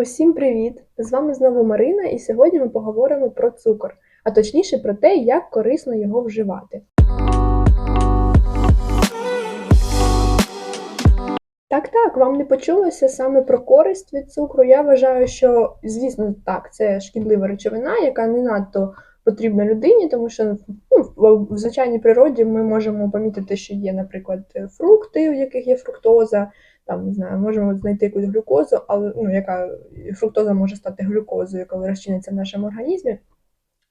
Усім привіт! З вами знову Марина, і сьогодні ми поговоримо про цукор, а точніше про те, як корисно його вживати. Так, так, вам не почулося саме про користь від цукру. Я вважаю, що, звісно, так, це шкідлива речовина, яка не надто потрібна людині, тому що ну, в- звичайній природі ми можемо помітити, що є, наприклад, фрукти, в яких є фруктоза, там не знаю, можемо знайти якусь глюкозу, але ну, яка фруктоза може стати глюкозою, коли розчиниться в нашому організмі.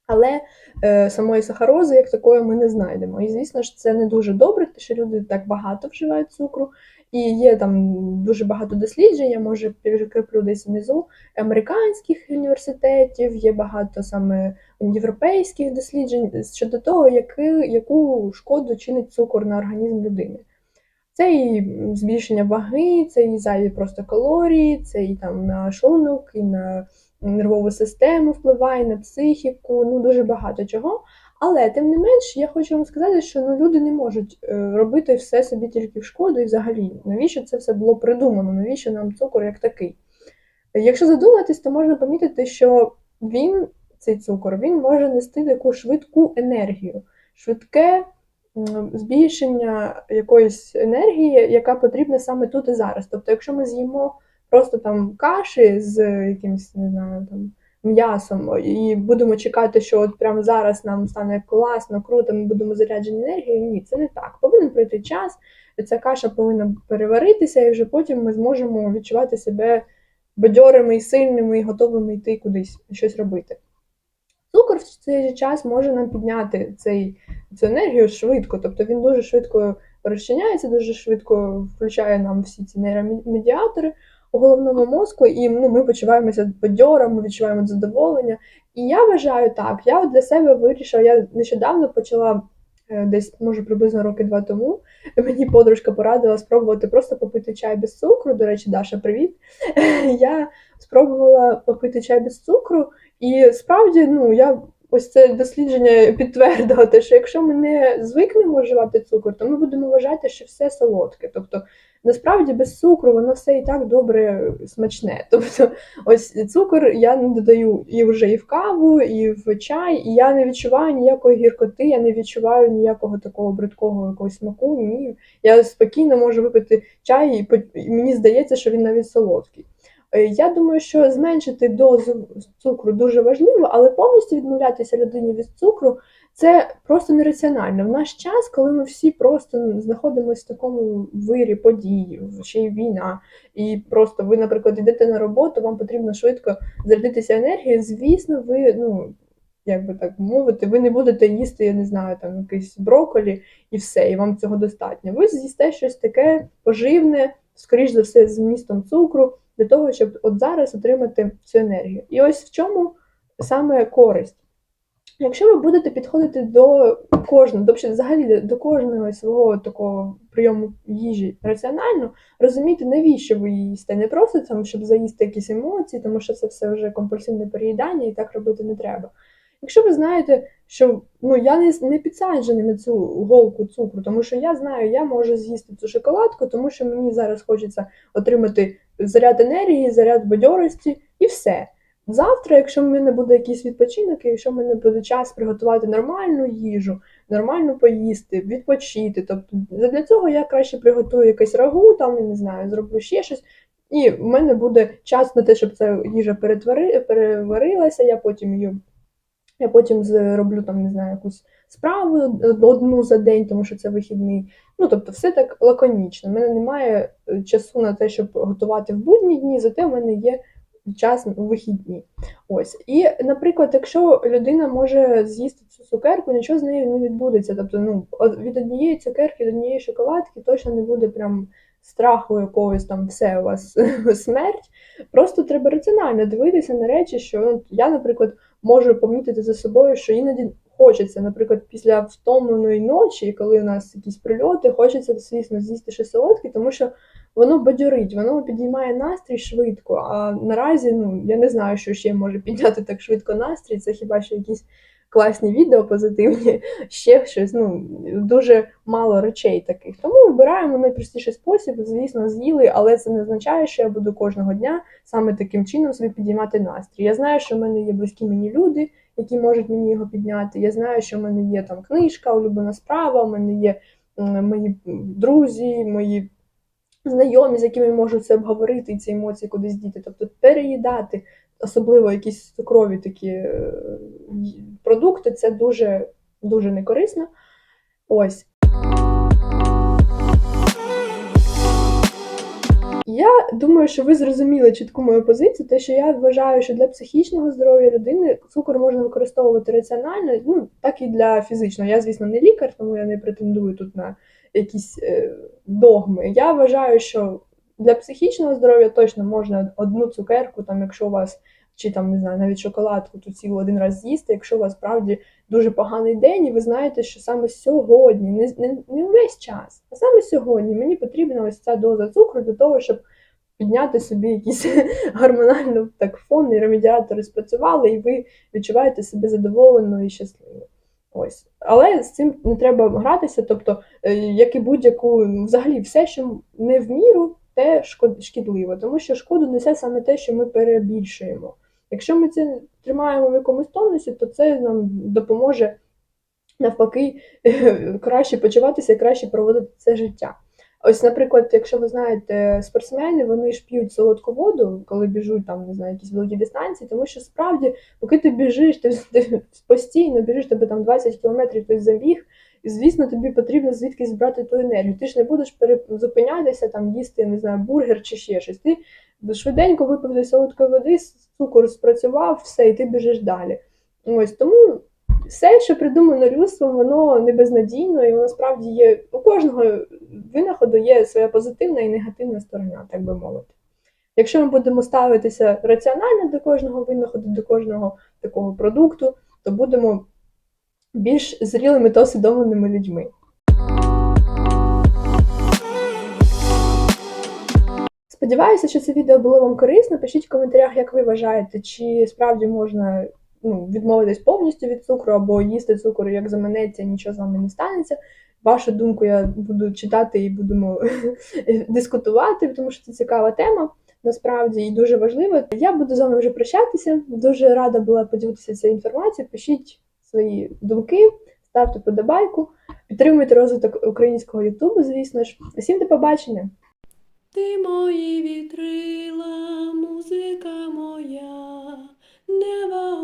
Але е, самої сахарози, як такої, ми не знайдемо. І звісно ж, це не дуже добре, те, що люди так багато вживають цукру. І є там дуже багато досліджень, я може прикріплю десь внизу американських університетів, є багато саме європейських досліджень щодо того, яки, яку шкоду чинить цукор на організм людини. Це і збільшення ваги, це і зайві просто калорії, це і там на шлунок, і на нервову систему впливає, на психіку, ну дуже багато чого. Але тим не менш, я хочу вам сказати, що ну, люди не можуть е, робити все собі тільки в шкоду і взагалі. Навіщо це все було придумано? Навіщо нам цукор як такий? Якщо задуматись, то можна помітити, що він, цей цукор, він може нести таку швидку енергію, швидке збільшення якоїсь енергії, яка потрібна саме тут і зараз. Тобто, якщо ми з'їмо просто там каші з якимось, не знаю, там м'ясом і будемо чекати, що от прямо зараз нам стане класно, круто, ми будемо заряджені енергією. Ні, це не так. Повинен пройти час, ця каша повинна переваритися, і вже потім ми зможемо відчувати себе бадьорими і сильними, і готовими йти кудись щось робити. Цукор в цей же час може нам підняти цей, цю енергію швидко, тобто він дуже швидко розчиняється, дуже швидко включає нам всі ці нейромедіатори у головному мозку, і ну, ми почуваємося бадьором, ми відчуваємо задоволення. І я вважаю так, я для себе вирішила, я нещодавно почала десь, може, приблизно роки два тому. Мені подружка порадила спробувати просто попити чай без цукру. До речі, Даша, привіт. Я спробувала попити чай без цукру, і справді, ну, я ось це дослідження підтвердило те, що якщо ми не звикнемо вживати цукор, то ми будемо вважати, що все солодке. Тобто, насправді без цукру воно все і так добре смачне. Тобто, ось цукор я не додаю і вже і в каву, і в чай, і я не відчуваю ніякої гіркоти, я не відчуваю ніякого такого бридкого якогось смаку. Ні. Я спокійно можу випити чай, і мені здається, що він навіть солодкий. Е, Я думаю, що зменшити дозу цукру дуже важливо, але повністю відмовлятися людині від цукру це просто нераціонально. В наш час, коли ми всі просто знаходимося в такому вирі подій, ще й війна, і просто ви, наприклад, йдете на роботу, вам потрібно швидко зарядитися енергією. Звісно, ви, ну як би так мовити, ви не будете їсти, я не знаю, там якийсь брокколі і все, і вам цього достатньо. Ви з'їсте щось таке поживне, скоріш за все, з вмістом цукру, для того, щоб от зараз отримати цю енергію. І ось в чому саме користь. Якщо ви будете підходити до кожного, тобто взагалі до кожного свого такого прийому їжі раціонально, розуміти, навіщо ви їсте. Не просто там, щоб заїсти якісь емоції, тому що це все вже компульсивне переїдання і так робити не треба. Якщо ви знаєте, що ну я не, не підсаджений на цю голку цукру, тому що я знаю, я можу з'їсти цю шоколадку, тому що мені зараз хочеться отримати заряд енергії, заряд бадьорості і все. Завтра, якщо в мене буде якийсь відпочинок, і якщо в мене буде час приготувати нормальну їжу, нормально поїсти, відпочити. Тобто для цього я краще приготую якесь рагу, там я не знаю, зроблю ще щось. І в мене буде час на те, щоб ця їжа перетвори, переварилася, я потім її я потім зроблю там, не знаю, якусь справу одну за день, тому що це вихідний. Ну, тобто, все так лаконічно. У мене немає е, часу на те, щоб готувати в будні дні, зате в мене є час у вихідні. Ось. І, наприклад, якщо людина може з'їсти цю цукерку, нічого з нею не відбудеться. Тобто, ну, від однієї цукерки до однієї шоколадки точно не буде прям страху якогось там все у вас смерть. Просто треба раціонально дивитися на речі, що ну, я, наприклад, можу помітити за собою, що іноді хочеться, наприклад, після втомленої ночі, коли у нас якісь прильоти, хочеться, звісно, з'їсти щось солодке, тому що воно бадьорить, воно підіймає настрій швидко. А наразі ну, я не знаю, що ще може підняти так швидко настрій, це хіба що якісь класні відео позитивні, ще щось. Ну дуже мало речей таких. Тому вибираємо найпростіший спосіб. Звісно, з'їли, але це не означає, що я буду кожного дня саме таким чином собі підіймати настрій. Я знаю, що в мене є близькі мені люди, які можуть мені його підняти. Я знаю, що в мене є там книжка, улюблена справа, у мене є мої друзі, мої знайомі, з якими я можу це обговорити і ці емоції кудись діти. Тобто переїдати, особливо якісь цукрові такі е, продукти, це дуже, дуже некорисно. Ось. Я думаю, що ви зрозуміли чітку мою позицію, те, що я вважаю, що для психічного здоров'я людини цукор можна використовувати раціонально, ну так і для фізичного. Я, звісно, не лікар, тому я не претендую тут на якісь е, догми. Я вважаю, що для психічного здоров'я точно можна одну цукерку, там, якщо у вас, чи там не знаю, навіть шоколадку ту цілу один раз з'їсти, якщо у вас справді дуже поганий день, і ви знаєте, що саме сьогодні, не, не, не увесь час, а саме сьогодні мені потрібна ось ця доза цукру для того, щоб підняти собі якийсь гормонально так фон, і ремедіатори спрацювали, і ви відчуваєте себе задоволеною і щасливою. Ось. Але з цим не треба гратися, тобто, е, як і будь-яку, взагалі, все, що не в міру, те шкідливо, тому що шкоду несе саме те, що ми перебільшуємо. Якщо ми це тримаємо в якомусь тонусі, то це нам допоможе навпаки краще почуватися і краще проводити це життя. Ось, наприклад, якщо ви знаєте, спортсмени вони ж п'ють солодку воду, коли біжуть там, не знаю, якісь великі дистанції, тому що справді, поки ти біжиш, ти, ти постійно біжиш, тебе там 20 кілометрів ти забіг, і звісно, тобі потрібно звідкись брати ту енергію. Ти ж не будеш зупинятися, там їсти, не знаю, бургер чи ще щось. Ти швиденько випив солодкої води, цукор спрацював, все, і ти біжиш далі. Ось тому все, що придумано людством, воно не безнадійно, і воно справді є у кожного винаходу є своя позитивна і негативна сторона, так би мовити. Якщо ми будемо ставитися раціонально до кожного винаходу, до кожного такого продукту, то будемо більш зрілими та усвідомленими людьми. Сподіваюся, що це відео було вам корисно. Пишіть в коментарях, як ви вважаєте, чи справді можна ну, відмовитись повністю від цукру або їсти цукор, як заманеться, нічого з вами не станеться. Вашу думку я буду читати і будемо дискутувати, тому що це цікава тема. Насправді і дуже важливо. Я буду з вами вже прощатися. Дуже рада була поділитися цією інформацією. Пишіть свої думки, ставте подобайку, підтримуйте розвиток українського Ютубу, звісно ж. Усім до побачення! Ти мої вітрила, музика моя, невагомі